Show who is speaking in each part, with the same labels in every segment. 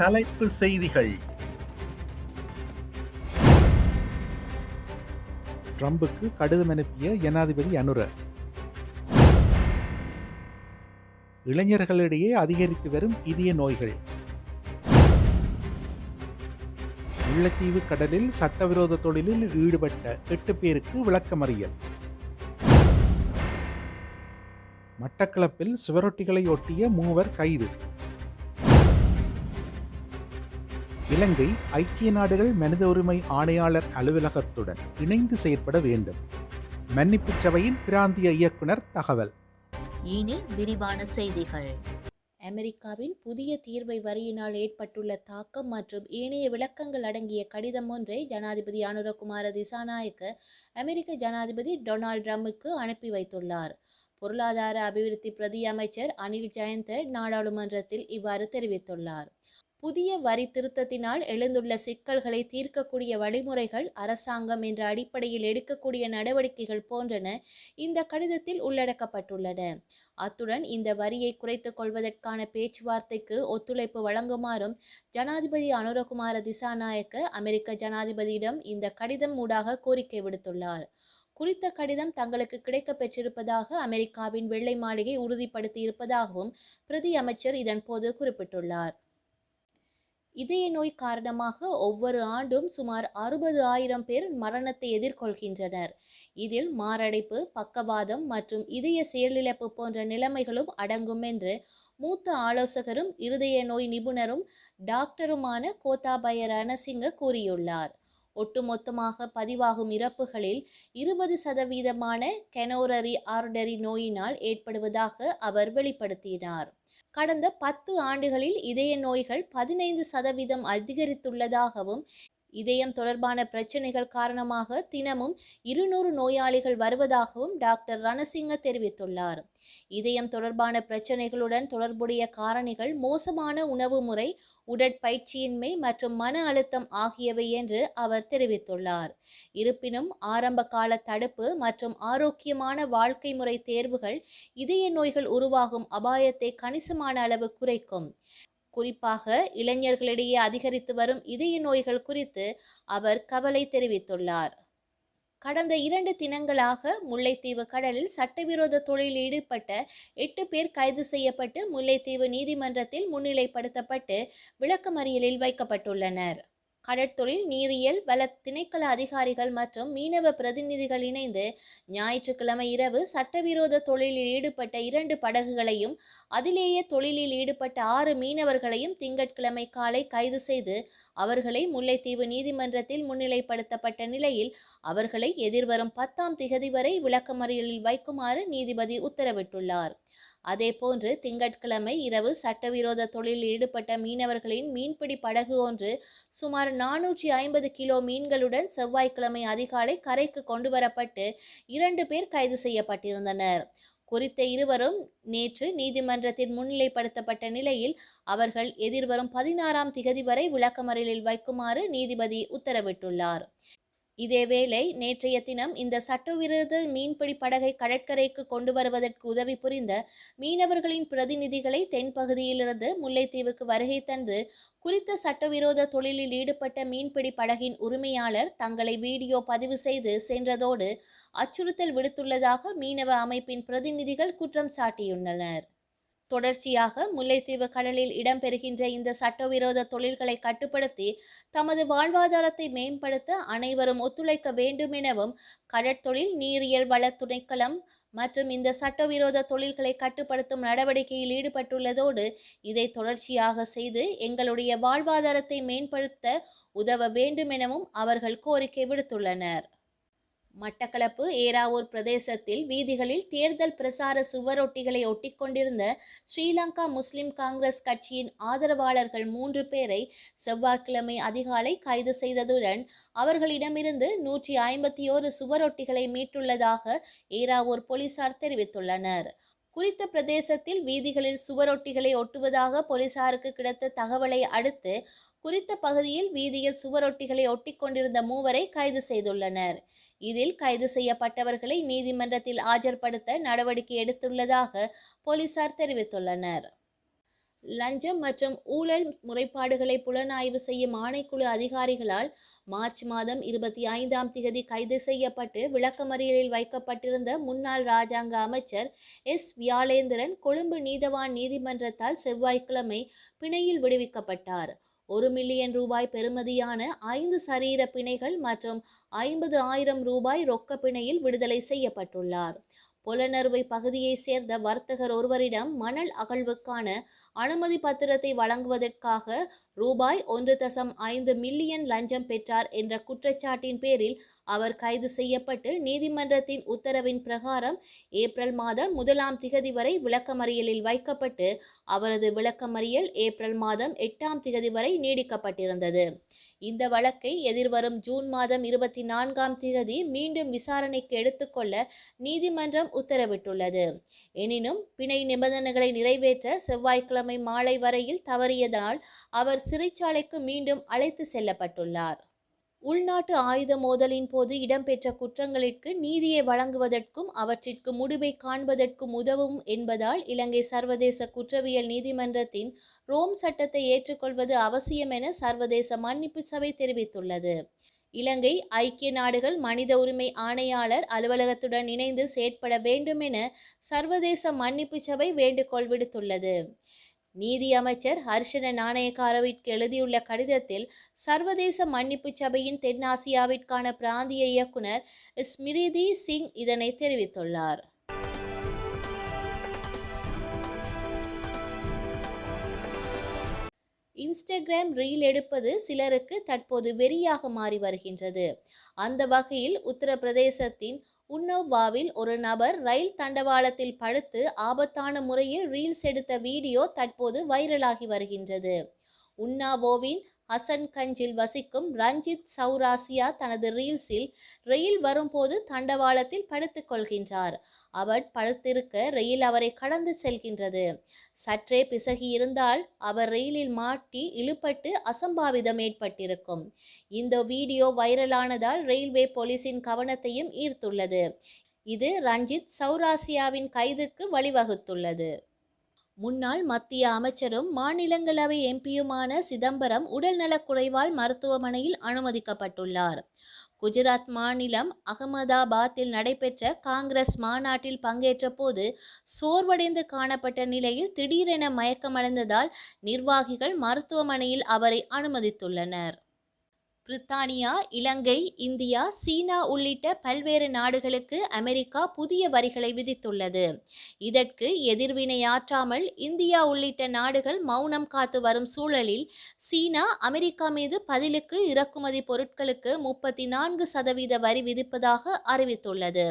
Speaker 1: தலைப்பு செய்திகள்.
Speaker 2: ட்ரம்புக்கு கடிதம் அனுப்பிய ஜனாதிபதி அனுர. இளைஞர்களிடையே அதிகரித்து வரும் இதய நோய்கள். முல்லைத்தீவு கடலில் சட்டவிரோத தொழிலில் ஈடுபட்ட எட்டு பேருக்கு விளக்கமறியல். மட்டக்களப்பில் சுவரொட்டிகளை ஒட்டிய மூவர் கைது. இலங்கை ஐக்கிய நாடுகள் மனித உரிமை ஆணையாளர் அலுவலகத்துடன் இணைந்து செயற்பட வேண்டும். மன்னிப்புச் சபையின் பிராந்திய இயக்குனர் தகவல்.
Speaker 3: இனி விரிவான செய்திகள்.
Speaker 4: அமெரிக்காவின் புதிய தீர்வை வரியினால் ஏற்பட்டுள்ள தாக்கம் மற்றும் ஏனைய விளக்கங்கள் அடங்கிய கடிதம் ஒன்றை ஜனாதிபதி அனுரகுமார திசாநாயக்க அமெரிக்க ஜனாதிபதி டொனால்ட் ட்ரம்புக்கு அனுப்பி வைத்துள்ளார். பொருளாதார அபிவிருத்தி பிரதி அமைச்சர் அனில் ஜெயந்த நாடாளுமன்றத்தில் இவ்வாறு தெரிவித்துள்ளார். புதிய வரி திருத்தத்தினால் எழுந்துள்ள சிக்கல்களை தீர்க்கக்கூடிய வழிமுறைகள் அரசாங்கம் என்ற அடிப்படையில் எடுக்கக்கூடிய நடவடிக்கைகள் போன்றன இந்த கடிதத்தில் உள்ளடக்கப்பட்டுள்ளன. அத்துடன் இந்த வரியை குறைத்துக் கொள்வதற்கான பேச்சுவார்த்தைக்கு ஒத்துழைப்பு வழங்குமாறும் ஜனாதிபதி அனுரகுமார திசாநாயக்க அமெரிக்க ஜனாதிபதியிடம் இந்த கடிதம் ஊடாக கோரிக்கை விடுத்துள்ளார். குறித்த கடிதம் தங்களுக்கு கிடைக்கப் பெற்றிருப்பதாக அமெரிக்காவின் வெள்ளை மாளிகை உறுதிப்படுத்தியிருப்பதாகவும் பிரதி அமைச்சர் இதன்போது குறிப்பிட்டுள்ளார். இதய நோய் காரணமாக ஒவ்வொரு ஆண்டும் சுமார் அறுபது ஆயிரம் பேர் மரணத்தை எதிர்கொள்கின்றனர். இதில் மாரடைப்பு பக்கவாதம் மற்றும் இதய செயலிழப்பு போன்ற நிலைமைகளும் அடங்கும் என்று மூத்த ஆலோசகரும் இருதய நோய் நிபுணரும் டாக்டருமான கோத்தாபய ரணசிங்க கூறியுள்ளார். ஒட்டுமொத்தமாக பதிவாகும் இறப்புகளில் இருபது சதவீதமான கெனோரரி ஆர்டரி நோயினால் ஏற்படுவதாக அவர் வெளிப்படுத்தினார். கடந்த பத்து ஆண்டுகளில் இதய நோய்கள் பதினைந்து சதவீதம் அதிகரித்துள்ளதாகவும் இதயம் தொடர்பான பிரச்சனைகள் காரணமாக தினமும் இருநூறு நோயாளிகள் வருவதாகவும் டாக்டர் ரணசிங்க தெரிவித்துள்ளார். இதயம் தொடர்பான பிரச்சனைகளுடன் தொடர்புடைய காரணிகள் மோசமான உணவு முறை உடற்பயிற்சியின்மை மற்றும் மன அழுத்தம் ஆகியவை என்று அவர் தெரிவித்துள்ளார். இருப்பினும் ஆரம்ப கால தடுப்பு மற்றும் ஆரோக்கியமான வாழ்க்கை முறை தேர்வுகள் இதய நோய்கள் உருவாகும் அபாயத்தை கணிசமான அளவு குறைக்கும். குறிப்பாக இளைஞர்களிடையே அதிகரித்து வரும் இதய நோய்கள் குறித்து அவர் கவலை தெரிவித்துள்ளார். கடந்த இரண்டு தினங்களாக முல்லைத்தீவு கடலில் சட்டவிரோத தொழிலில் ஈடுபட்ட எட்டு பேர் கைது செய்யப்பட்டு முல்லைத்தீவு நீதிமன்றத்தில் முன்னிலைப்படுத்தப்பட்டு விளக்கமறியலில் வைக்கப்பட்டுள்ளனர். கடற்தொழில் நீரியல் வள திணைக்கள அதிகாரிகள் மற்றும் மீனவ பிரதிநிதிகள் இணைந்து ஞாயிற்றுக்கிழமை இரவு சட்டவிரோத தொழிலில் ஈடுபட்ட இரண்டு படகுகளையும் அதிலேயே தொழிலில் ஈடுபட்ட ஆறு மீனவர்களையும் திங்கட்கிழமை காலை கைது செய்து அவர்களை முல்லைத்தீவு நீதிமன்றத்தில் முன்னிலைப்படுத்தப்பட்ட நிலையில் அவர்களை எதிர்வரும் பத்தாம் திகதி வரை விளக்கமறியலில் வைக்குமாறு நீதிபதி உத்தரவிட்டுள்ளார். அதேபோன்று திங்கட்கிழமை இரவு சட்டவிரோத தொழிலில் ஈடுபட்ட மீனவர்களின் மீன்பிடி படகு ஒன்று சுமார் நானூற்றி ஐம்பது கிலோ மீன்களுடன் செவ்வாய்க்கிழமை அதிகாலை கரைக்கு கொண்டுவரப்பட்டு இரண்டு பேர் கைது செய்யப்பட்டிருந்தனர். குறித்த இருவரும் நேற்று நீதிமன்றத்தில் முன்னிலைப்படுத்தப்பட்ட நிலையில் அவர்கள் எதிர்வரும் பதினாறாம் திகதி வரை விளக்கமறியலில் வைக்குமாறு நீதிபதி உத்தரவிட்டுள்ளார். இதேவேளை நேற்றைய தினம் இந்த சட்டவிரோத மீன்பிடி படகை கடற்கரைக்கு கொண்டு வருவதற்கு உதவி புரிந்த மீனவர்களின் பிரதிநிதிகளை தென்பகுதியிலிருந்து முல்லைத்தீவுக்கு வருகை தந்து குறித்த சட்டவிரோத தொழிலில் ஈடுபட்ட மீன்பிடி படகின் உரிமையாளர் தங்களை வீடியோ பதிவு செய்து சென்றதோடு அச்சுறுத்தல் விடுத்துள்ளதாக மீனவ அமைப்பின் பிரதிநிதிகள் குற்றம் சாட்டியுள்ளனர். தொடர்ச்சியாக முல்லைத்தீவு கடலில் இடம்பெறுகின்ற இந்த சட்டவிரோத தொழில்களை கட்டுப்படுத்தி தமது வாழ்வாதாரத்தை மேம்படுத்த அனைவரும் ஒத்துழைக்க வேண்டும் எனவும் கடற்தொழில் நீரியல் வள துணைக்களம் மற்றும் இந்த சட்டவிரோத தொழில்களை கட்டுப்படுத்தும் நடவடிக்கையில் ஈடுபட்டுள்ளதோடு இதை தொடர்ச்சியாக செய்து எங்களுடைய வாழ்வாதாரத்தை மேம்படுத்த உதவ வேண்டும் எனவும் அவர்கள் கோரிக்கை விடுத்துள்ளனர். மட்டக்களப்பு ஏராவூர் பிரதேசத்தில் வீதிகளில் தேர்தல் பிரசார சுவரொட்டிகளை ஒட்டிக்கொண்டிருந்த ஸ்ரீலங்கா முஸ்லிம் காங்கிரஸ் கட்சியின் ஆதரவாளர்கள் மூன்று பேரை செவ்வாய்க்கிழமை அதிகாலை கைது செய்ததுடன் அவர்களிடமிருந்து நூற்றி ஐம்பத்தி ஓரு சுவரொட்டிகளை மீட்டுள்ளதாக ஏராவூர் போலீசார் தெரிவித்துள்ளனர். குறித்த பிரதேசத்தில் வீதிகளில் சுவரொட்டிகளை ஒட்டுவதாக போலீசாருக்கு கிடைத்த தகவலை அடுத்து குறித்த பகுதியில் வீதியில் சுவரொட்டிகளை ஒட்டிக்கொண்டிருந்த மூவரை கைது செய்துள்ளனர். இதில் கைது செய்யப்பட்டவர்களை நீதிமன்றத்தில் ஆஜர்படுத்த நடவடிக்கை எடுத்துள்ளதாக போலீசார் தெரிவித்துள்ளனர். லஞ்சம் மற்றும் ஊழல் முறைப்பாடுகளை புலனாய்வு செய்யும் ஆணைக்குழு அதிகாரிகளால் மார்ச் மாதம் இருபத்தி ஐந்தாம் திகதி கைது செய்யப்பட்டு விளக்கமறியலில் வைக்கப்பட்டிருந்த முன்னாள் ராஜாங்க அமைச்சர் எஸ். வியாளேந்திரன் கொழும்பு நீதவான் நீதிமன்றத்தால் செவ்வாய்க்கிழமை பிணையில் விடுவிக்கப்பட்டார். ஒரு மில்லியன் ரூபாய் பெறுமதியான ஐந்து சரீர பிணைகள் மற்றும் ஐம்பது ஆயிரம் ரூபாய் ரொக்க பிணையில் விடுதலை செய்யப்பட்டுள்ளார். புலனறுவை பகுதியைச் சேர்ந்த வர்த்தகர் ஒருவரிடம் மணல் அகழ்வுக்கான அனுமதி பத்திரத்தை வழங்குவதற்காக ரூபாய் ஒன்று தசம் ஐந்து மில்லியன் லஞ்சம் பெற்றார் என்ற குற்றச்சாட்டின் பேரில் அவர் கைது செய்யப்பட்டு நீதிமன்றத்தின் உத்தரவின் பிரகாரம் ஏப்ரல் மாதம் முதலாம் திகதி வரை விளக்கமறியலில் வைக்கப்பட்டு அவரது விளக்கமறியல் ஏப்ரல் மாதம் எட்டாம் திகதி வரை நீடிக்கப்பட்டிருந்தது. இந்த வழக்கை எதிர்வரும் ஜூன் மாதம் இருபத்தி நான்காம் திகதி மீண்டும் விசாரணைக்கு எடுத்துக்கொள்ள நீதிமன்றம் உத்தரவிட்டுள்ளது. எனினும் பிணை நிபந்தனைகளை நிறைவேற்ற செவ்வாய்க்கிழமை மாலை வரையில் தவறியதால் அவர் சிறைச்சாலைக்கு மீண்டும் அழைத்து செல்லப்பட்டுள்ளார். உள்நாட்டு ஆயுத மோதலின் போது இடம்பெற்ற குற்றங்களிற்கு நீதியை வழங்குவதற்கும் அவற்றிற்கு முடிவை காண்பதற்கும் உதவும் என்பதால் இலங்கை சர்வதேச குற்றவியல் நீதிமன்றத்தின் ரோம் சட்டத்தை ஏற்றுக்கொள்வது அவசியம் என சர்வதேச மன்னிப்பு சபை தெரிவித்துள்ளது. இலங்கை ஐக்கிய நாடுகள் மனித உரிமை ஆணையாளர் அலுவலகத்துடன் இணைந்து செயற்பட வேண்டும் என சர்வதேச மன்னிப்பு சபை வேண்டுகோள் விடுத்துள்ளது. நீதி அமைச்சர் ஹர்ஷன நாணயக்காரவிற்கு எழுதியுள்ள கடிதத்தில் சர்வதேச மன்னிப்பு சபையின் தென்னாசியாவிற்கான பிராந்திய இயக்குனர் ஸ்மிரிதி சிங் இதனை தெரிவித்துள்ளார். இன்ஸ்டாகிராம் ரீல் எடுப்பது சிலருக்கு தற்போது வெறியாக மாறி வருகின்றது. அந்த வகையில் உத்தரப்பிரதேசத்தின் உன்னவ்வாவில் ஒரு நபர் ரயில் தண்டவாளத்தில் படுத்து ஆபத்தான முறையில் ரீல்ஸ் எடுத்த வீடியோ தற்போது வைரலாகி வருகின்றது. உன்னாவோவின் ஹசன்கஞ்சில் வசிக்கும் ரஞ்சித் சௌராசியா தனது ரீல்ஸில் ரயில் வரும்போது தண்டவாளத்தில் படுத்து கொள்கின்றார். அவர் படுத்திருக்க ரயில் அவரை கடந்து செல்கின்றது. சற்றே பிசகி இருந்தால் அவர் ரயிலில் மாட்டி இழுபட்டு அசம்பாவிதம் ஏற்பட்டிருக்கும். இந்த வீடியோ வைரலானதால் ரயில்வே போலீசின் கவனத்தையும் ஈர்த்துள்ளது. இது ரஞ்சித் சௌராசியாவின் கைதுக்கு வழிவகுத்துள்ளது. முன்னாள் மத்திய அமைச்சரும் மாநிலங்களவை எம்பியுமான சிதம்பரம் உடல்நலக் குறைவால் மருத்துவமனையில் அனுமதிக்கப்பட்டுள்ளார். குஜராத் மாநிலம் அகமதாபாத்தில் நடைபெற்ற காங்கிரஸ் மாநாட்டில் பங்கேற்ற போது சோர்வடைந்து காணப்பட்ட நிலையில் திடீரென மயக்கமடைந்ததால் நிர்வாகிகள் மருத்துவமனையில் அவரை அனுமதித்துள்ளனர். பிரித்தானியா இலங்கை இந்தியா சீனா உள்ளிட்ட பல்வேறு நாடுகளுக்கு அமெரிக்கா புதிய வரிகளை விதித்துள்ளது. இதற்கு எதிர்வினையாற்றாமல் இந்தியா உள்ளிட்ட நாடுகள் மௌனம் காத்து வரும் சூழலில் சீனா அமெரிக்கா மீது பதிலுக்கு இறக்குமதி பொருட்களுக்கு முப்பத்தி நான்கு சதவீத வரி விதிப்பதாக அறிவித்துள்ளது.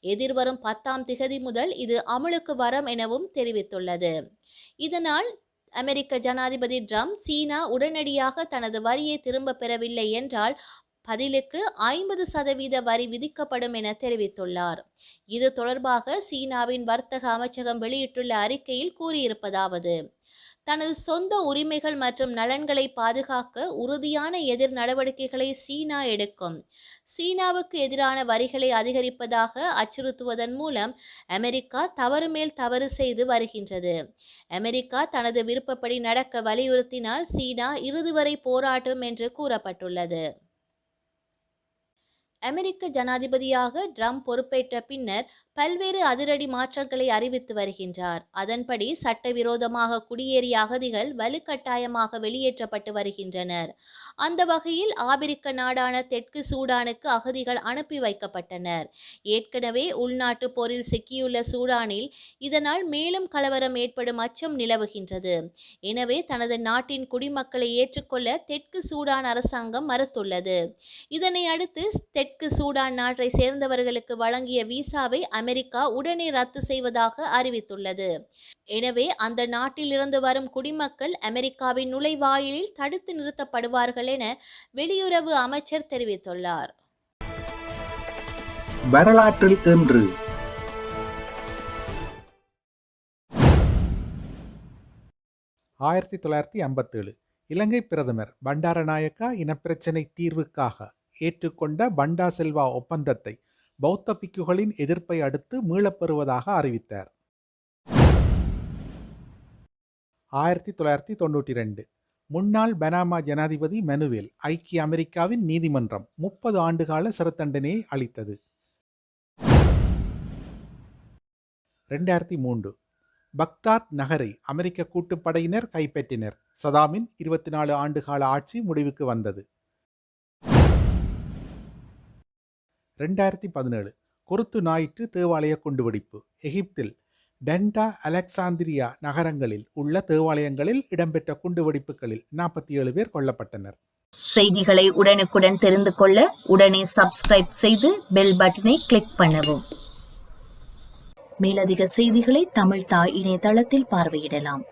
Speaker 4: எதிர்வரும் பத்தாம் திகதி முதல் இது அமலுக்கு வரம் எனவும் தெரிவித்துள்ளது. இதனால் அமெரிக்க ஜனாதிபதி ட்ரம்ப் சீனா உடனடியாக தனது வரியை திரும்ப பெறவில்லை என்றால் பதிலுக்கு ஐம்பது சதவீத வரி விதிக்கப்படும் என தெரிவித்துள்ளார். இது தொடர்பாக சீனாவின் வர்த்தக அமைச்சகம் வெளியிட்டுள்ள அறிக்கையில் கூறியிருப்பதாவது தனது சொந்த உரிமைகள் மற்றும் நலன்களை பாதுகாக்க உறுதியான எதிர் நடவடிக்கைகளை சீனா எடுக்கும். சீனாவுக்கு எதிரான வரிகளை அதிகரிப்பதாக அச்சுறுத்துவதன் மூலம் அமெரிக்கா தவறு மேல் தவறு செய்து வருகின்றது. அமெரிக்கா தனது விருப்பப்படி நடக்க வலியுறுத்தினால் சீனா இறுதி வரை போராட்டும் என்று கூறப்பட்டுள்ளது. அமெரிக்க ஜனாதிபதியாக ட்ரம்ப் பொறுப்பேற்ற பின்னர் பல்வேறு அதிரடி மாற்றங்களை அறிவித்து வருகின்றார். அதன்படி சட்டவிரோதமாக குடியேறிய அகதிகள் வலுக்கட்டாயமாக வெளியேற்றப்பட்டு வருகின்றனர். அந்த வகையில் ஆபிரிக்க நாடான தெற்கு சூடானுக்கு அகதிகள் அனுப்பி வைக்கப்பட்டனர். ஏற்கனவே உள்நாட்டு போரில் சிக்கியுள்ள சூடானில் இதனால் மேலும் கலவரம் ஏற்படும் அச்சம் நிலவுகின்றது. எனவே தனது நாட்டின் குடிமக்களை ஏற்றுக்கொள்ள தெற்கு சூடான் அரசாங்கம் மறுத்துள்ளது. இதனை அடுத்து தெற்கு சூடான் நாட்டை சேர்ந்தவர்களுக்கு வழங்கிய விசாவை அமெரிக்கா உடனே ரத்து செய்வதாக அறிவித்துள்ளது. எனவே அந்த நாட்டிலிருந்து வரும் குடிமக்கள் அமெரிக்காவின் நுழைவாயிலில் தடுத்து நிறுத்தப்படுவார்கள் என வெளியுறவு அமைச்சர் தெரிவித்துள்ளார்.
Speaker 1: வரலாற்றில் இன்று.
Speaker 2: ஆயிரத்தி தொள்ளாயிரத்தி ஐம்பத்தேழு இலங்கை பிரதமர் பண்டாரநாயக்கா இனப்பிரச்சினை தீர்வுக்காக ஏற்றுக்கொண்ட பண்டா செல்வா ஒப்பந்தத்தை பௌத்த பிக்குகளின் எதிர்ப்பை அடுத்து மீளப்பெறுவதாக அறிவித்தார். ஆயிரத்தி தொள்ளாயிரத்தி தொண்ணூற்றி ரெண்டு. முன்னாள் பனாமா ஜனாதிபதி மெனுவேல் ஐக்கிய அமெரிக்காவின் நீதிமன்றம் முப்பது ஆண்டுகால சிறை தண்டனையை அளித்தது. ரெண்டாயிரத்தி மூன்று. பக்தாத் நகரை அமெரிக்க கூட்டுப்படையினர் கைப்பற்றினர். சதாமின் இருபத்தி நாலு ஆண்டுகால ஆட்சி முடிவுக்கு வந்தது. ரெண்டாயிரத்தி பதினேழு கொருத்து ஞாயிற்று தேவாலய குண்டுவெடிப்பு. எகிப்தில் டென்டா அலெக்சாந்திரியா நகரங்களில் உள்ள தேவாலயங்களில் இடம்பெற்ற குண்டுவெடிப்புகளில் நாற்பத்தி ஏழு பேர் கொல்லப்பட்டனர்.
Speaker 4: செய்திகளை உடனுக்குடன் தெரிந்து கொள்ள உடனே சப்ஸ்கிரைப் செய்து பெல் பட்டனை கிளிக் பண்ணவும். மேலதிக செய்திகளை தமிழ் தாய் இணையதளத்தில் பார்வையிடலாம்.